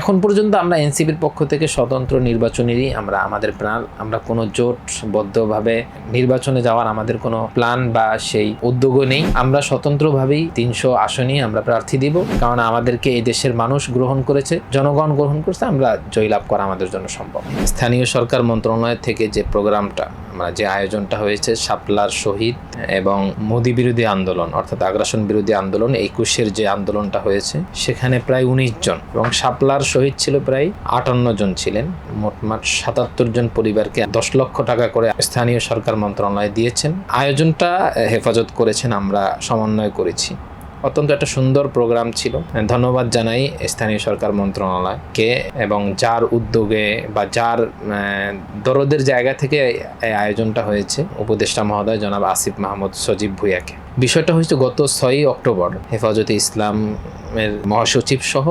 এখন পর্যন্ত আমরা এনসিপির পক্ষ থেকে স্বতন্ত্র নির্বাচনেরই আমরা আমাদের প্রাণ, আমরা কোনো জোটবদ্ধভাবে নির্বাচনে যাওয়ার আমাদের কোনো প্ল্যান বা সেই উদ্যোগও নেই। আমরা স্বতন্ত্রভাবেই তিনশো আসনই আমরা প্রার্থী দিব, কারণ আমাদেরকে এই দেশের মানুষ গ্রহণ করেছে, জনগণ গ্রহণ করছে, আমরা জয়লাভ করা আমাদের জন্য সম্ভব। স্থানীয় সরকার মন্ত্রণালয় থেকে যে প্রোগ্রামটা আমরা যে আয়োজনটা হয়েছে, শাপলার শহীদ এবং মোদি বিরোধী আন্দোলন, অর্থাৎ আগ্রাসন বিরোধী আন্দোলন, একুশের যে আন্দোলনটা হয়েছে, সেখানে প্রায় উনিশ জন এবং শাপলার শহীদ ছিল প্রায় আটান্ন জন ছিলেন। মোটমাট সাতাত্তর জন পরিবারকে দশ লক্ষ টাকা করে স্থানীয় সরকার মন্ত্রণালয় দিয়েছেন। আয়োজনটা হেফাজত করেছেন আমরা সমন্বয় করেছি। অত্যন্ত একটা সুন্দর প্রোগ্রাম ছিল। ধন্যবাদ জানাই স্থানীয় সরকার মন্ত্রণালয়কে এবং যার উদ্যোগে বা যার দরদের জায়গা থেকে এই আয়োজনটা হয়েছে। উপদেষ্টা মহোদয় জনাব আসিফ মাহমুদ সজীব ভুইয়াকে। বিষয়টা হয়েছে গত ছয়ই অক্টোবর হেফাজতে ইসলামের মহাসচিব সহ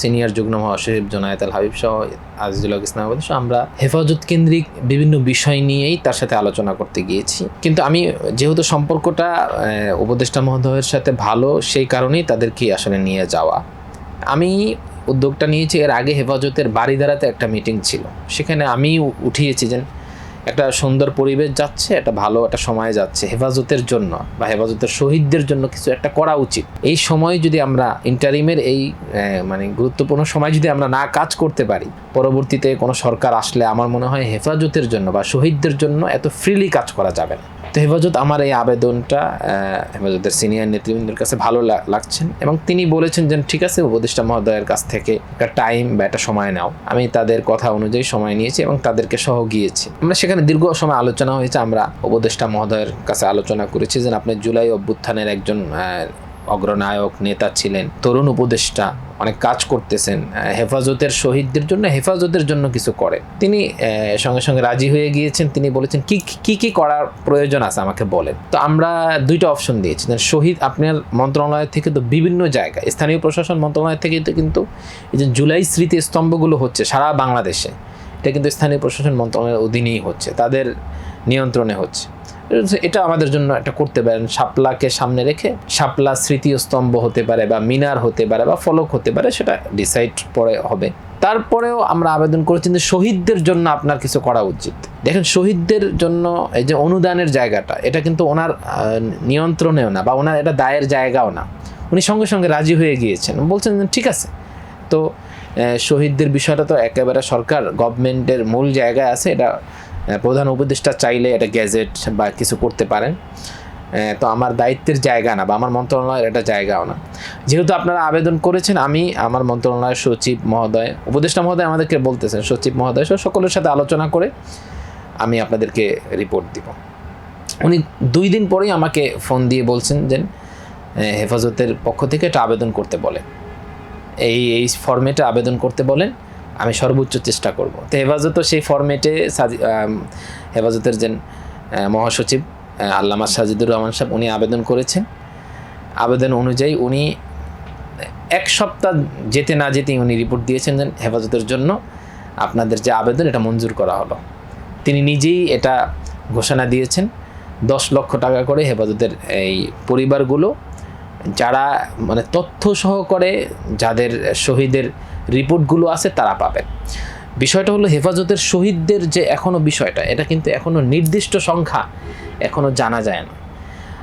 সিনিয়র যুগ্ম মহাসচিব জোনায়েত আল হাবিব সহ আজিজুল হক ইসলামাবাদ সহ আমরা হেফাজত কেন্দ্রিক বিভিন্ন বিষয় নিয়েই তার সাথে আলোচনা করতে গিয়েছি। কিন্তু আমি যেহেতু সম্পর্কটা উপদেষ্টা মহোদয়ের সাথে ভালো, সেই কারণেই তাদেরকে আসলে নিয়ে যাওয়া। আমি উদ্যোগটা নিয়েছি, এর আগে হেফাজতের বাড়িদারাতে একটা মিটিং ছিল। সেখানে আমি উঠিয়েছি যে একটা সুন্দর পরিবেশ যাচ্ছে, একটা ভালো একটা সময় যাচ্ছে হেফাজতের জন্য বা হেফাজতের শহীদদের জন্য কিছু একটা করা উচিত। এই সময় যদি আমরা ইন্টারিমের এই মানে গুরুত্বপূর্ণ সময় যদি আমরা না কাজ করতে পারি, পরবর্তীতে কোনো সরকার আসলে আমার মনে হয় হেফাজতের জন্য বা শহীদদের জন্য এত ফ্রিলি কাজ করা যাবে না। তো হেফাজত আমার এই আবেদনটা হেফাজতের সিনিয়র নেতৃবৃন্দের কাছে ভালো লাগছেন এবং তিনি বলেছেন যে, ঠিক আছে, উপদেষ্টা মহোদয়ের কাছ থেকে একটা টাইম বা একটা সময় নাও। আমি তাদের কথা অনুযায়ী সময় নিয়েছি এবং তাদেরকে সহ গিয়েছি। আমরা দীর্ঘ সময় আলোচনা হয়েছে। আমরা উপদেষ্টা মহোদয়ের কাছে আলোচনা করেছি যে আপনি জুলাই অভ্যুত্থানের একজন অগ্রনায়ক, নেতা ছিলেন, তরুণ উপদেষ্টা, অনেক কাজ করতেছেন হেফাজতের শহীদদের জন্য, হেফাজতের জন্য কিছু করে তিনি সঙ্গে সঙ্গে রাজি হয়ে গিয়েছেন। তিনি বলেছেন, কি কি কি করার প্রয়োজন আছে আমাকে বলেন? তো আমরা দুইটা অপশন দিয়েছি। শহীদ আপনার মন্ত্রণালয় থেকে তো বিভিন্ন জায়গায়, স্থানীয় প্রশাসন মন্ত্রণালয় থেকে তো কিন্তু এই যে জুলাই স্মৃতি স্তম্ভগুলো হচ্ছে সারা বাংলাদেশে। এটা কিন্তু স্থানীয় প্রশাসন মন্ত্রণালয়ের অধীনেই হচ্ছে, তাদের নিয়ন্ত্রণে হচ্ছে। এটা আমাদের জন্য একটা করতে পারেন, শাপলাকে সামনে রেখে শাপলা স্মৃতি স্তম্ভ হতে পারে বা মিনার হতে পারে বা ফলক হতে পারে, সেটা ডিসাইড পরে হবে। তারপরেও আমরা আবেদন করেছি যে শহীদদের জন্য আপনার কিছু করা উচিত। দেখেন, শহীদদের জন্য এই যে অনুদানের জায়গাটা, এটা কিন্তু ওনার নিয়ন্ত্রণেও না বা ওনার এটা দায়ের জায়গাও না। উনি সঙ্গে সঙ্গে রাজি হয়ে গিয়েছেন। বলছেন ঠিক আছে। তো শহীদদের বিষয়টা তো একেবারে সরকার গভর্নমেন্টের মূল জায়গায় আছে, এটা প্রধান উপদেষ্টা চাইলে এটা গ্যাজেট বা কিছু করতে পারেন। তো আমার দায়িত্বের জায়গা না বা আমার মন্ত্রণালয়ের এটা জায়গাও না। যেহেতু আপনারা আবেদন করেছেন, আমি, আমার মন্ত্রণালয়ের সচিব মহোদয়, উপদেষ্টা মহোদয় আমাদেরকে বলতেছেন, সচিব মহোদয় সহ সকলের সাথে আলোচনা করে আমি আপনাদেরকে রিপোর্ট দিব। উনি দুই দিন পরেই আমাকে ফোন দিয়ে বলছেন যে হেফাজতের পক্ষ থেকে এটা আবেদন করতে বলে। এই এই ফর্মেটে আবেদন করতে বলেন, আমি সর্বোচ্চ চেষ্টা করব। তো হেফাজতও সেই ফর্মেটে হেফাজতের যে মহাসচিব আল্লামা সাজিদুর রহমান সাহেব উনি আবেদন করেছেন। আবেদন অনুযায়ী উনি এক সপ্তাহ যেতে না যেতেই উনি রিপোর্ট দিয়েছেন যে হেফাজতের জন্য আপনাদের যে আবেদন এটা মঞ্জুর করা হলো। তিনি নিজেই এটা ঘোষণা দিয়েছেন, দশ লক্ষ টাকা করে হেফাজতের এই পরিবারগুলো যারা মানে তথ্য সহকারে যাদের শহীদের রিপোর্টগুলো আছে তারা পাবেন। বিষয়টা হলো হেফাজতের শহীদদের যে এখনও বিষয়টা, এটা কিন্তু এখনও নির্দিষ্ট সংখ্যা এখনও জানা যায় না।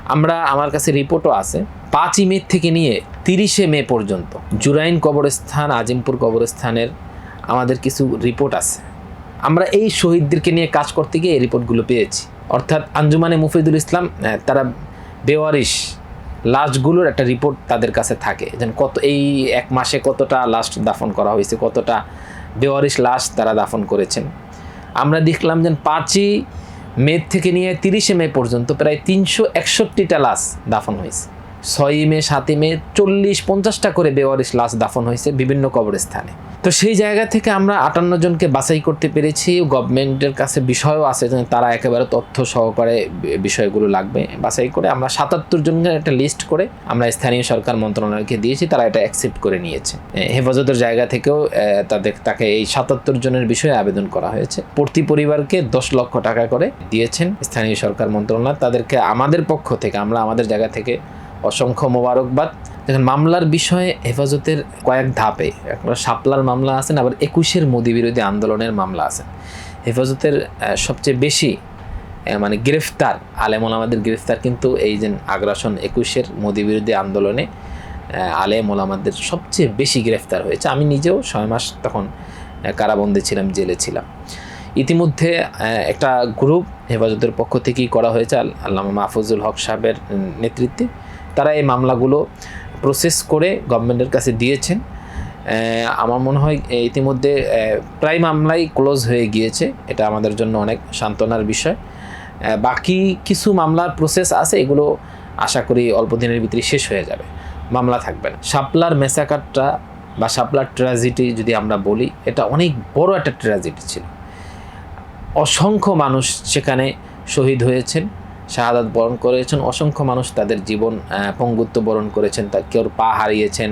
আমরা, আমার কাছে রিপোর্টও আছে, পাঁচই মে থেকে নিয়ে তিরিশে মে পর্যন্ত জুরাইন কবরস্থান, আজিমপুর কবরস্থানের আমাদের কিছু রিপোর্ট আছে। আমরা এই শহীদদেরকে নিয়ে কাজ করতে গিয়ে এই রিপোর্টগুলো পেয়েছি। অর্থাৎ আঞ্জুমানে মুফিদুল ইসলাম তারা বেওয়ারিশ লাশগুলোর একটা রিপোর্ট তাদের কাছে থাকে যেন কত এই এক মাসে কতটা লাশ দাফন করা হয়েছে, কতটা বেওয়ারিশ লাশ তারা দাফন করেছেন। আমরা দেখলাম যেন পাঁচই মে থেকে নিয়ে তিরিশে মে পর্যন্ত প্রায় তিনশো একষট্টিটা লাশ দাফন হয়েছে। ছয়ই মে, সাতই মে, চল্লিশ, পঞ্চাশটা করে বেওয়ারিশ লাশ দাফন হয়েছে বিভিন্ন কবরস্থানে। তো সেই জায়গা থেকে আমরা আটান্ন জনকে বাছাই করতে পেরেছি। গভর্নমেন্টের কাছে বিষয়ও আছে তারা একেবারে তথ্য সহকারে বিষয়গুলো লাগবে বাছাই করে। আমরা সাতাত্তর জনের একটা লিস্ট করে আমরা স্থানীয় সরকার মন্ত্রণালয়কে দিয়েছি, তারা এটা অ্যাকসেপ্ট করে নিয়েছে। হেফাজতের জায়গা থেকেও তাদের তাকে এই সাতাত্তর জনের বিষয়ে আবেদন করা হয়েছে। প্রতি পরিবারকে দশ লক্ষ টাকা করে দিয়েছেন স্থানীয় সরকার মন্ত্রণালয়। তাদেরকে আমাদের পক্ষ থেকে, আমরা আমাদের জায়গা থেকে অসংখ্য মোবারকবাদ। দেখেন, মামলার বিষয়ে হেফাজতের কয়েক ধাপে একটা সাপলার মামলা আছেন আবার একুশের মোদী বিরোধী আন্দোলনের মামলা আছে। হেফাজতের সবচেয়ে বেশি মানে গ্রেফতার আলেমন আমাদের গ্রেফতার কিন্তু এই যে আগ্রাসন একুশের মোদী বিরোধী আন্দোলনে আলেম ওলামাদের সবচেয়ে বেশি গ্রেফতার হয়েছে। আমি নিজেও ছয় মাস তখন কারাবন্দী ছিলাম, জেলে ছিলাম। ইতিমধ্যে একটা গ্রুপ হেফাজতের পক্ষ থেকেই করা হয়েছে, আল- আল্লামা মাহফুজুল হক সাহেবের নেতৃত্বে। তারা এই মামলাগুলো প্রসেস করে গভর্নমেন্টের কাছে দিয়েছেন। আমার মনে হয় ইতিমধ্যে প্রায় মামলাই ক্লোজ হয়ে গিয়েছে। এটা আমাদের জন্য অনেক সান্ত্বনার বিষয়। বাকি কিছু মামলার প্রসেস আছে, এগুলো আশা করি অল্প দিনের ভিতরে শেষ হয়ে যাবে। মামলা থাকবে না। শাপলার মেসাকারটা বা শাপলার ট্র্যাজেডি যদি আমরা বলি, এটা অনেক বড় একটা ট্র্যাজেডি ছিল। অসংখ্য মানুষ সেখানে শহীদ হয়েছেন। শাহাদাত বরণ করেছেন। অসংখ্য মানুষ তাদের জীবন পঙ্গুত্ব বরণ করেছেন। তা কেউ পা হারিয়েছেন,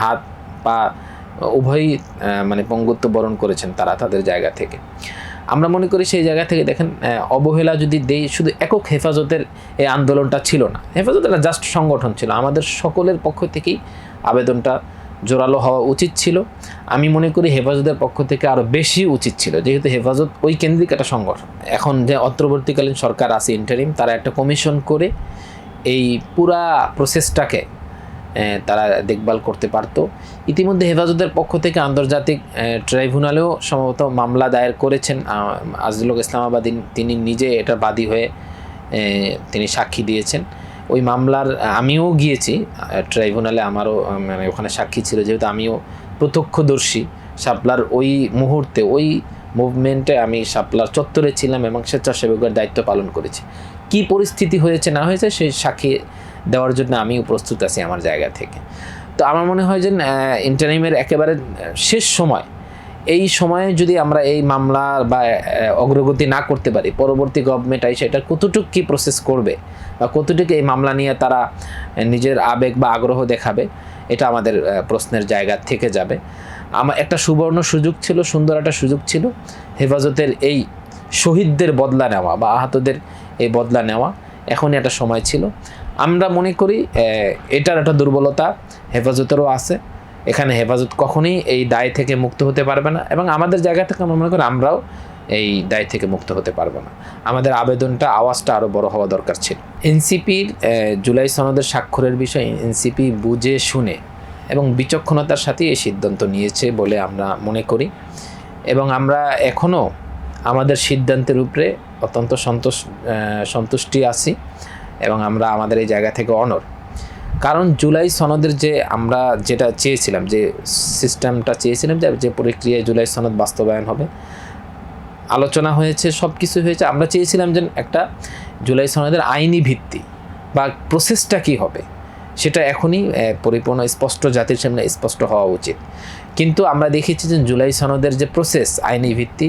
হাত, পা, উভয়ই মানে পঙ্গুত্ব বরণ করেছেন তারা তাদের জায়গা থেকে। আমরা মনে করি সেই জায়গা থেকে দেখেন অবহেলা যদি দেই, শুধু একক হেফাজতের এই আন্দোলনটা ছিল না। হেফাজত একটা জাস্ট সংগঠন ছিল। আমাদের সকলের পক্ষ থেকেই আবেদনটা জোরালো হওয়া উচিত ছিল। আমি মনে করি হেফাজতের পক্ষ থেকে আরও বেশি উচিত ছিল, যেহেতু হেফাজত ওই কেন্দ্রিক একটা সংগঠন। এখন যে অন্তর্বর্তীকালীন সরকার আছে ইন্টারিম তারা একটা কমিশন করে এই পুরা প্রসেসটাকে তারা দেখভাল করতে পারতো। ইতিমধ্যে হেফাজতের পক্ষ থেকে আন্তর্জাতিক ট্রাইব্যুনালেও সম্ভবত মামলা দায়ের করেছেন আজলুক আজিজুল ইসলামাবাদী, তিনি নিজে এটা বাদী হয়ে তিনি সাক্ষী দিয়েছেন। ওই মামলার, আমিও গিয়েছি, ট্রাইব্যুনালে আমারও মানে ওখানে সাক্ষী ছিল, যেহেতু আমিও প্রত্যক্ষদর্শী, শাপলার ওই মুহূর্তে, ওই মুভমেন্টে আমি শাপলার চত্বরে ছিলাম এবং স্বেচ্ছাসেবকের দায়িত্ব পালন করেছি। কি পরিস্থিতি হয়েছে, না হয়েছে, সেই সাক্ষী দেওয়ার জন্য আমিও প্রস্তুত আছি আমার জায়গা থেকে। তো আমার মনে হয় যে ইন্টারনিমের একেবারে শেষ সময় এই সময়ে যদি আমরা এই মামলা বা অগ্রগতি না করতে পারি, পরবর্তী গভর্নমেন্ট এসে এটা কতটুকু কী প্রসেস করবে বা কতটুকু এই মামলা নিয়ে তারা নিজের আবেগ বা আগ্রহ দেখাবে, এটা আমাদের প্রশ্নের জায়গা থেকে যাবে। আমার একটা সুবর্ণ সুযোগ ছিল, সুন্দর একটা সুযোগ ছিল, হেফাজতের এই শহীদদের বদলা নেওয়া বা আহতদের এই বদলা নেওয়া এখনই একটা সময় ছিল। আমরা মনে করি এটার একটা দুর্বলতা হেফাজতেরও আছে। এখানে হেফাজত কখনোই এই দায় থেকে মুক্ত হতে পারবে না। এবং আমাদের জায়গা থেকে আমরা মনে করি আমরাও এই দায় থেকে মুক্ত হতে পারব না। আমাদের আবেদনটা, আওয়াজটা আরও বড় হওয়া দরকার ছিল। এনসিপির জুলাই সনদের স্বাক্ষরের বিষয়ে এনসিপি বুঝে শুনে এবং বিচক্ষণতার সাথে এই সিদ্ধান্ত নিয়েছে বলে আমরা মনে করি। এবং আমরা এখনও আমাদের সিদ্ধান্তের উপরে অত্যন্ত সন্তোষ সন্তুষ্টি আছি। এবং আমরা আমাদের এই জায়গা থেকে অনর কারণ জুলাই সনদের যে আমরা যেটা চেয়েছিলাম, যে সিস্টেমটা চেয়েছিলাম যে যে প্রক্রিয়ায় জুলাই সনদ বাস্তবায়ন হবে, আলোচনা হয়েছে সব কিছু হয়েছে। আমরা চেয়েছিলাম যে একটা জুলাই সনদের আইনি ভিত্তি বা প্রসেসটা কী হবে, সেটা এখনই পরিপূর্ণ স্পষ্ট, জাতির সামনে স্পষ্ট হওয়া উচিত। কিন্তু আমরা দেখেছি যে জুলাই সনদের যে প্রসেস, আইনি ভিত্তি,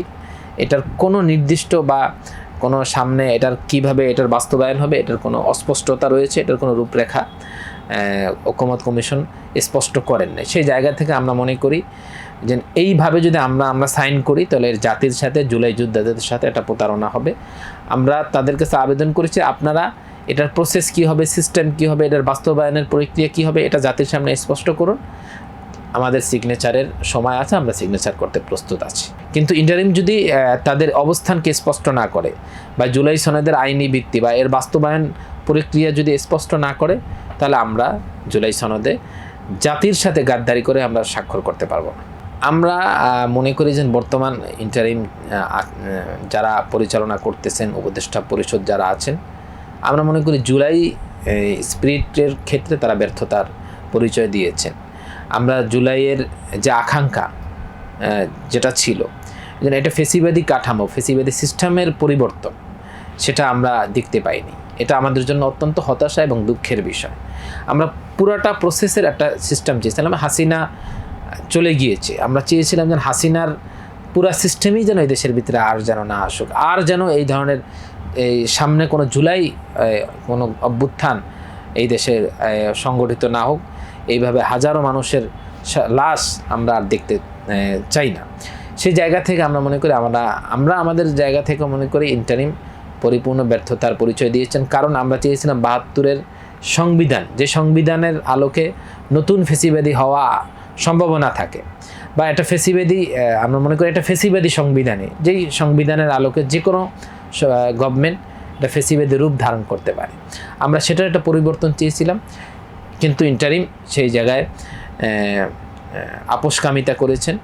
এটার কোনো নির্দিষ্ট বা কোনো সামনে এটার কীভাবে এটার বাস্তবায়ন হবে, এটার কোনো অস্পষ্টতা রয়েছে, এটার কোনো রূপরেখা আহ, ঐকমত কমিশন স্পষ্ট করেন নাই। সেই জায়গা থেকে আমরা মনে করি যে এইভাবে যদি আমরা আমরা সাইন করি তাহলে জাতির সাথে জুলাই যোদ্ধাদের সাথে একটা প্রতারণা হবে। আমরা তাদের কাছে আবেদন করেছি আপনারা এটার প্রসেস কি হবে সিস্টেম কি হবে এটার বাস্তবায়নের প্রক্রিয়া কি হবে এটা জাতির সামনে স্পষ্ট করুন। আমাদের সিগনেচারের সময় আছে আমরা সিগনেচার করতে প্রস্তুত আছি। কিন্তু ইন্টারিম যদি তাদের অবস্থানকে স্পষ্ট না করে বা জুলাই সনদের আইনি ভিত্তি বা এর বাস্তবায়ন প্রক্রিয়া যদি স্পষ্ট না করে তাহলে আমরা জুলাই সনদে জাতির সাথে গাদ্দারি করে আমরা স্বাক্ষর করতে পারব। না আমরা মনে করি যে বর্তমান ইন্টারিম যারা পরিচালনা করতেছেন, উপদেষ্টা পরিষদ যারা আছেন, আমরা মনে করি জুলাই স্পিরিটের ক্ষেত্রে তারা ব্যর্থতার পরিচয় দিয়েছেন। আমরা জুলাইয়ের যে আকাঙ্ক্ষা যেটা ছিল এটা ফেসিবাদী কাঠামো, ফেসিবাদী সিস্টেমের পরিবর্তন, সেটা আমরা দেখতে পাইনি। এটা আমাদের জন্য অত্যন্ত হতাশা এবং দুঃখের বিষয়। আমরা পুরাটা প্রসেসের একটা সিস্টেম চেয়েছিলাম, হাসিনা চলে গিয়েছে। আমরা চেয়েছিলাম যেন হাসিনার পুরা সিস্টেমই যেন এই দেশের ভিতরে আর যেন না আসুক, আর যেন এই ধরনের এই সামনে কোনো জুলাই কোনো অভ্যুত্থান এই দেশের সংগঠিত না হোক, এইভাবে হাজারো মানুষের লাশ আমরা আর দেখতে চাই না। সেই জায়গা থেকে আমরা মনে করি আমরা আমরা আমাদের জায়গা থেকে মনে করি ইন্টারিম পরিপূর্ণ ব্যর্থতার পরিচয় দিয়েছেন। কারণ আমরা চেয়েছিলাম বাহাত্তরের সংবিধান, যে সংবিধানের আলোকে নতুন ফেসিবাদী হওয়া সম্ভাবনা থাকে। বা একটা ফেসিবাদী আমরা মনে করি একটা ফেসিবাদী সংবিধানে, যেই সংবিধানের আলোকে যে কোনো গভর্নমেন্ট একটা ফেসিবাদী রূপ ধারণ করতে পারে। আমরা সেটার একটা পরিবর্তন চেয়েছিলাম, কিন্তু ইন্টারিম সেই জায়গায় আপোষকামিতা করেছেন।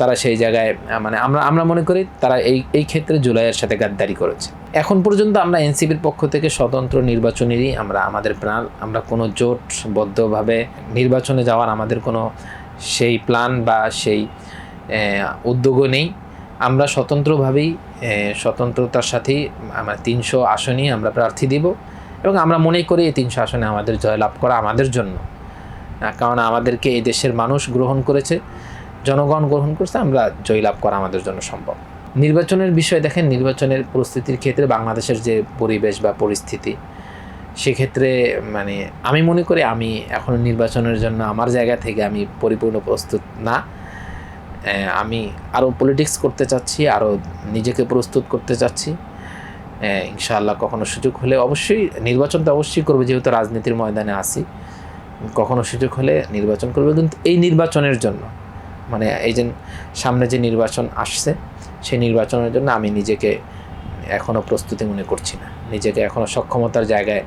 তারা সেই জায়গায় মানে আমরা আমরা মনে করি তারা এই এই ক্ষেত্রে জুলাইয়ের সাথে গাদ্দারি করেছে। এখন পর্যন্ত আমরা এনসিপির পক্ষ থেকে স্বতন্ত্র নির্বাচনেরই আমরা, আমাদের প্রাণ, আমরা কোনো জোটবদ্ধভাবে নির্বাচনে যাওয়ার আমাদের কোনো সেই প্ল্যান বা সেই উদ্যোগও নেই। আমরা স্বতন্ত্রভাবেই স্বতন্ত্রতার সাথেই, আমরা তিনশো আসনই আমরা প্রার্থী দিব এবং আমরা মনে করি এই তিনশো আসনে আমাদের জয়লাভ করা আমাদের জন্য। কারণ আমাদেরকে এই দেশের মানুষ গ্রহণ করেছে। জনগণ গ্রহণ করছে, আমরা জয়লাভ করা আমাদের জন্য সম্ভব। নির্বাচনের বিষয় দেখেন, নির্বাচনের পরিস্থিতির ক্ষেত্রে বাংলাদেশের যে পরিবেশ বা পরিস্থিতি, সেক্ষেত্রে মানে আমি মনে করি আমি এখন নির্বাচনের জন্য আমার জায়গা থেকে আমি পরিপূর্ণ প্রস্তুত না। আমি আরও পলিটিক্স করতে চাচ্ছি আরও নিজেকে প্রস্তুত করতে চাচ্ছি। ইনশাআল্লাহ কখনো সুযোগ হলে অবশ্যই নির্বাচন তো অবশ্যই করবে, যেহেতু রাজনীতির ময়দানে আসি কখনো সুযোগ হলে নির্বাচন করবে, কিন্তু এই নির্বাচনের জন্য মানে এই যে সামনে যে নির্বাচন আসছে, সেই নির্বাচনের জন্য আমি নিজেকে এখনও প্রস্তুতি মনে করছি না। নিজেকে এখনও সক্ষমতার জায়গায়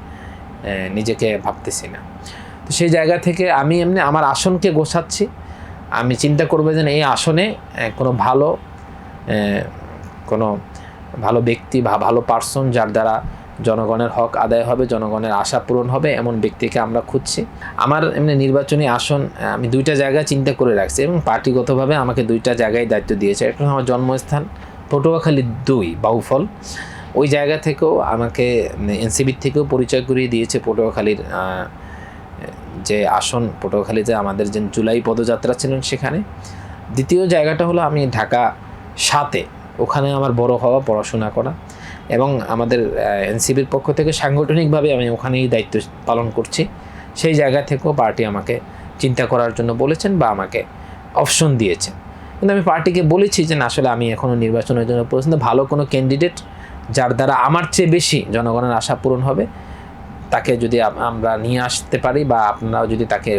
নিজেকে ভাবতেছি না। তো সেই জায়গা থেকে আমি এমনি আমার আসনকে গোছাচ্ছি। আমি চিন্তা করব যে এই আসনে কোনো ভালো কোনো ভালো ব্যক্তি বা ভালো পার্সন যার দ্বারা জনগণের হক আদায় হবে, জনগণের আশা পূরণ হবে, এমন ব্যক্তিকে আমরা খুঁজছি। আমার এমনি নির্বাচনী আসন আমি দুইটা জায়গায় চিন্তা করে রাখছি এবং পার্টিগতভাবে আমাকে দুইটা জায়গায় দায়িত্ব দিয়েছে। একটা আমার জন্মস্থান, পটুয়াখালী দুই, বাউফল। ওই জায়গা থেকেও আমাকে এনসিবির থেকেও পরিচয় করিয়ে দিয়েছে পটুয়াখালীর যে আসন, পটুয়াখালীতে আমাদের যে জুলাই পদযাত্রা ছিলেন সেখানে। দ্বিতীয় জায়গাটা হলো আমি ঢাকা সাতে, ওখানে আমার বড় হওয়া পড়াশোনা করা। এবং আমাদের এনসিবির পক্ষ থেকে সাংগঠনিকভাবে আমি ওখানেই দায়িত্ব পালন করছি। সেই জায়গা থেকেও পার্টি আমাকে চিন্তা করার জন্য বলেছেন বা আমাকে অপশন দিয়েছেন। কিন্তু আমি পার্টিকে বলেছি যে না, আসলে আমি এখনও নির্বাচনের জন্য পছন্দ ভালো কোনো ক্যান্ডিডেট যার দ্বারা আমার চেয়ে বেশি জনগণের আশা পূরণ হবে, তাকে যদি আমরা নিয়ে আসতে পারি বা আপনারাও যদি তাকে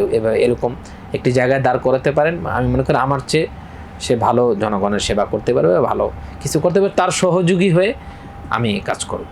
এরকম একটি জায়গায় দাঁড় করাতে পারেন, আমি মনে করি আমার চেয়ে সে ভালো জনগণের সেবা করতে পারবে, ভালো কিছু করতে পারবে, তার সহযোগী হয়ে আমি কাজ করব।